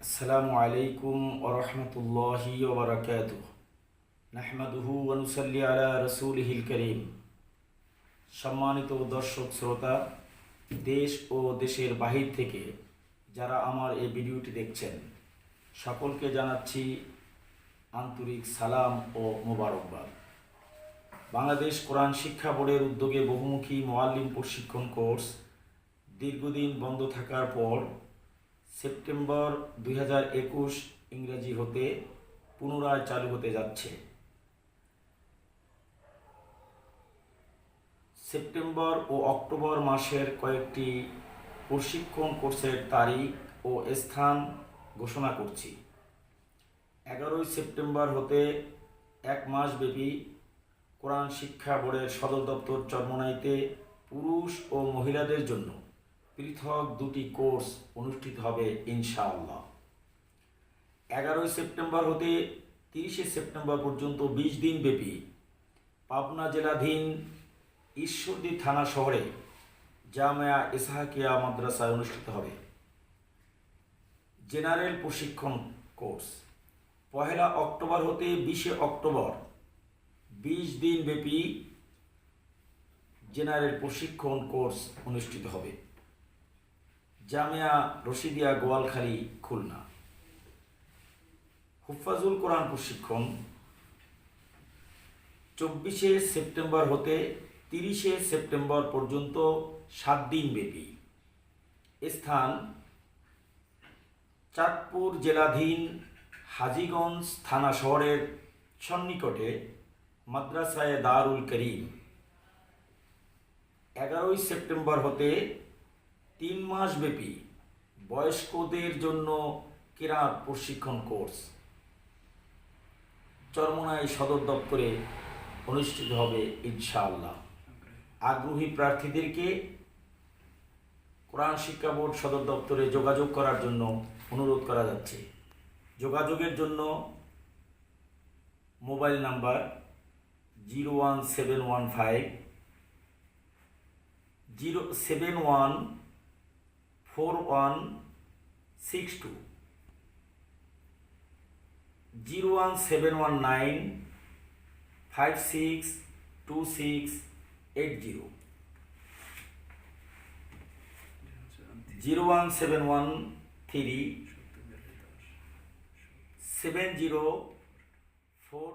আসসালামু আলাইকুম ওরহমতুল্লাহি ওবরাকাত নাহমাদুহু ওয়ানুসাল্লি আলা রসুলহিল করিম। সম্মানিত দর্শক, শ্রোতা, দেশ ও দেশের বাহির থেকে যারা আমার এই ভিডিওটি দেখছেন, সকলকে জানাচ্ছি আন্তরিক সালাম ও মোবারকবাদ। বাংলাদেশ কোরআন শিক্ষা বোর্ডের উদ্যোগে বহুমুখী মোয়াল্লিম প্রশিক্ষণ কোর্স দীর্ঘদিন বন্ধ থাকার পর সেপ্টেম্বর দুই ইংরেজি হতে পুনরায় চালু হতে যাচ্ছে। সেপ্টেম্বর ও অক্টোবর মাসের কয়েকটি প্রশিক্ষণ কোর্সের তারিখ ও স্থান ঘোষণা করছি। এগারোই সেপ্টেম্বর হতে এক মাসব্যাপী কোরআন শিক্ষা বোর্ডের সদর দপ্তর চরমনাইতে পুরুষ ও মহিলাদের জন্য পৃথক দুটি কোর্স অনুষ্ঠিত হবে ইনশাআল্লাহ। এগারোই সেপ্টেম্বর হতে তিরিশে সেপ্টেম্বর পর্যন্ত বিশ দিন ব্যাপী পাবনা জেলাধীন ঈশ্বরদী থানা শহরে জামায়া ইসহাকিয়া মাদ্রাসায় অনুষ্ঠিত হবে। জেনারেল প্রশিক্ষণ কোর্স। পহেলা অক্টোবর হতে বিশে অক্টোবর বিশ দিন ব্যাপী জেনারেল প্রশিক্ষণ কোর্স অনুষ্ঠিত হবে। জামিয়া রশিদিয়া গোয়ালখালী, খুলনা। হুফাজুল কোরআন প্রশিক্ষণ। চব্বিশে সেপ্টেম্বর হতে তিরিশে সেপ্টেম্বর পর্যন্ত সাত দিন ব্যাপী। স্থান চাঁদপুর জেলাধীন হাজীগঞ্জ থানা শহরের সন্নিকটে মাদ্রাসায় দারুল করিম। এগারোই সেপ্টেম্বর হতে তিন মাস ব্যাপী বয়স্কদের জন্য কেরাত প্রশিক্ষণ কোর্স। চরমনাই সদর দপ্তরে অনুষ্ঠিত হবে ইনশাআল্লাহ। আগ্রহী প্রার্থীদেরকে কোরআন শিক্ষা বোর্ড সদর দপ্তরে যোগাযোগ করার জন্য অনুরোধ করা যাচ্ছে। যোগাযোগের জন্য mobile number zero one seven one five zero seven one four one six two zero one seven one nine five six two six eight zero zero one seven one three seven zero four